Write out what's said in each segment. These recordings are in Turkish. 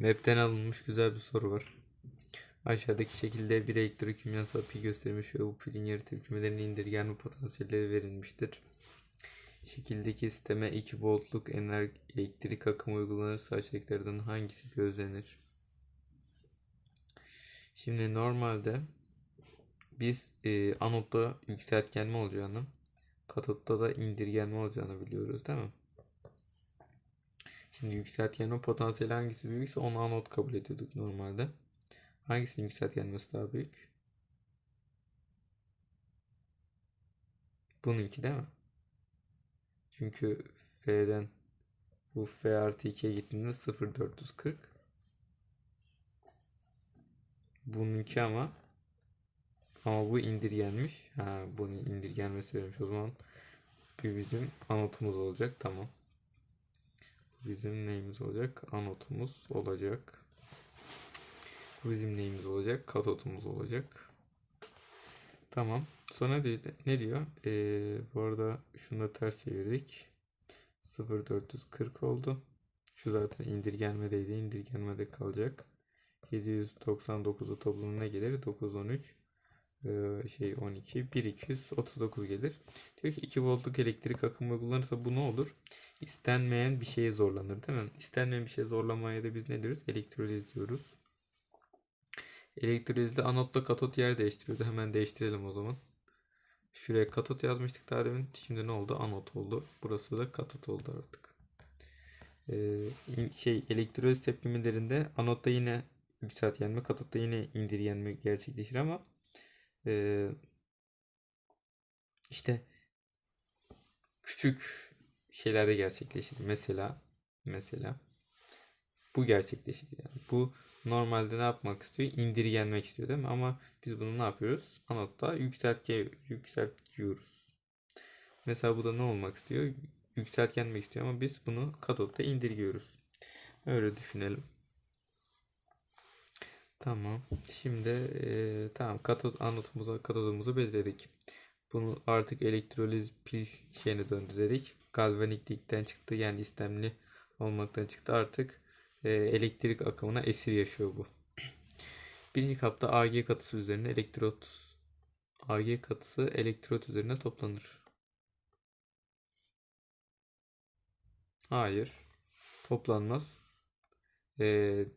Map'ten alınmış güzel bir soru var. Aşağıdaki şekilde bir elektrokimyasal pil gösterilmiş ve bu pilin yarı tepkimelerinin indirgenme potansiyelleri verilmiştir. Şekildeki sisteme 2 voltluk enerji elektrik akımı uygulanırsa aşağıdakilerden hangisi gözlenir? Şimdi normalde biz e, anotta yükseltgenme olacağını, katotta da indirgenme olacağını biliyoruz değil mi? Şimdi yükseltgenme potansiyeli hangisi büyükse onu anot kabul ediyorduk normalde. Hangisinin yükseltgenmesi daha büyük? Bununki değil mi? Çünkü F'den bu F artı 2'ye gittiğinde 0,440. Bununki ama ama bu indirgenmiş. Ha bunun indirgenmesi verilmiş. O zaman bir bizim anotumuz olacak. Tamam. Bizim neyimiz olacak? Anotumuz olacak. Bizim neyimiz olacak? Katotumuz olacak. Tamam. Sonra ne, ne diyor? Ee, bu arada şunu da ters çevirdik. 0,440 oldu. Şu zaten indirgenmedeydi. İndirgenmede kalacak. 799'u toplamı ne gelir? 913 ee, şey 12 1239 gelir. Diyor ki 2 voltluk elektrik akımı uygulanırsa bu ne olur? İstenmeyen bir şeye zorlanır değil mi? İstenmeyen bir şeye zorlamaya da biz ne diyoruz? Elektroliz diyoruz. Elektrolizde anotla katot yer değiştiriyordu. Hemen değiştirelim o zaman. Şuraya katot yazmıştık daha demin. Şimdi ne oldu? Anot oldu. Burası da katot oldu artık. Ee, şey elektroliz tepkimelerinde anotta yine yükseltgenme, katotta yine indirgenme gerçekleşir ama e, işte küçük şeylerde gerçekleşir. Mesela mesela bu gerçekleşir yani. Bu normalde ne yapmak istiyor? İndirgenmek istiyor değil mi? Ama biz bunu ne yapıyoruz? Anotta yükseltge yükseltiyoruz. Mesela bu da ne olmak istiyor? Yükseltgenmek istiyor ama biz bunu katotta indirgiyoruz. Öyle düşünelim. Tamam. Şimdi e, tamam katot anotumuza katodumuzu belirledik. Bunu artık elektroliz pil şeyine döndüredik. Galvaniklikten çıktı yani istemli olmaktan çıktı artık e, elektrik akımına esir yaşıyor bu. Birinci kapta Ag katısı üzerine elektrot Ag katısı elektrot üzerine toplanır. Hayır. Toplanmaz. E,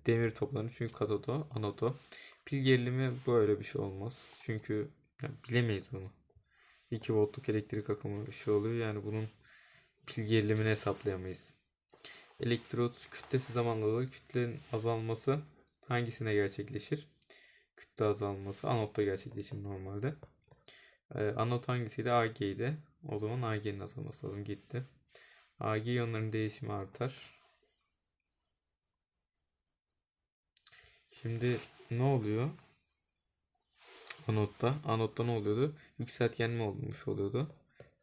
demir toplanır çünkü katodo, anoto. Pil gerilimi böyle bir şey olmaz. Çünkü yani bilemeyiz bunu. 2 voltluk elektrik akımı bir şey oluyor. Yani bunun pil gerilimini hesaplayamayız. Elektrot kütlesi zamanla kütlenin azalması hangisine gerçekleşir? Kütle azalması anotta gerçekleşir normalde. Ee, anot hangisiydi? Ag'ydi. O zaman Ag'nin azalması lazım. Gitti. Ag iyonların değişimi artar. Şimdi ne oluyor? Anotta. Anotta ne oluyordu? Yükseltgenme olmuş oluyordu.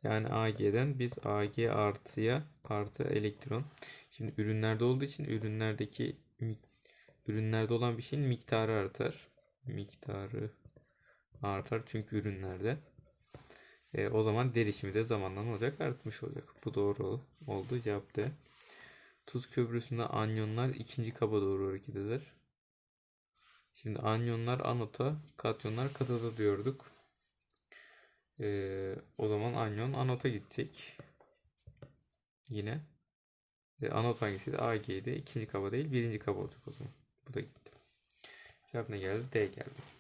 Yani Ag'den biz Ag artıya artı elektron. Şimdi ürünlerde olduğu için ürünlerdeki ürünlerde olan bir şeyin miktarı artar. Miktarı artar çünkü ürünlerde. E, o zaman derişimi de zamanla olacak? Artmış olacak. Bu doğru oldu. Cevap D. Tuz köprüsünde anyonlar ikinci kaba doğru hareket eder. Şimdi anyonlar anota, katyonlar katoda diyorduk. Ee, o zaman anyon anota gidecek. Yine. E, anot hangisiydi? AG'ydi. İkinci kaba değil, birinci kaba olacak o zaman. Bu da gitti. Cevap ne geldi? D geldi.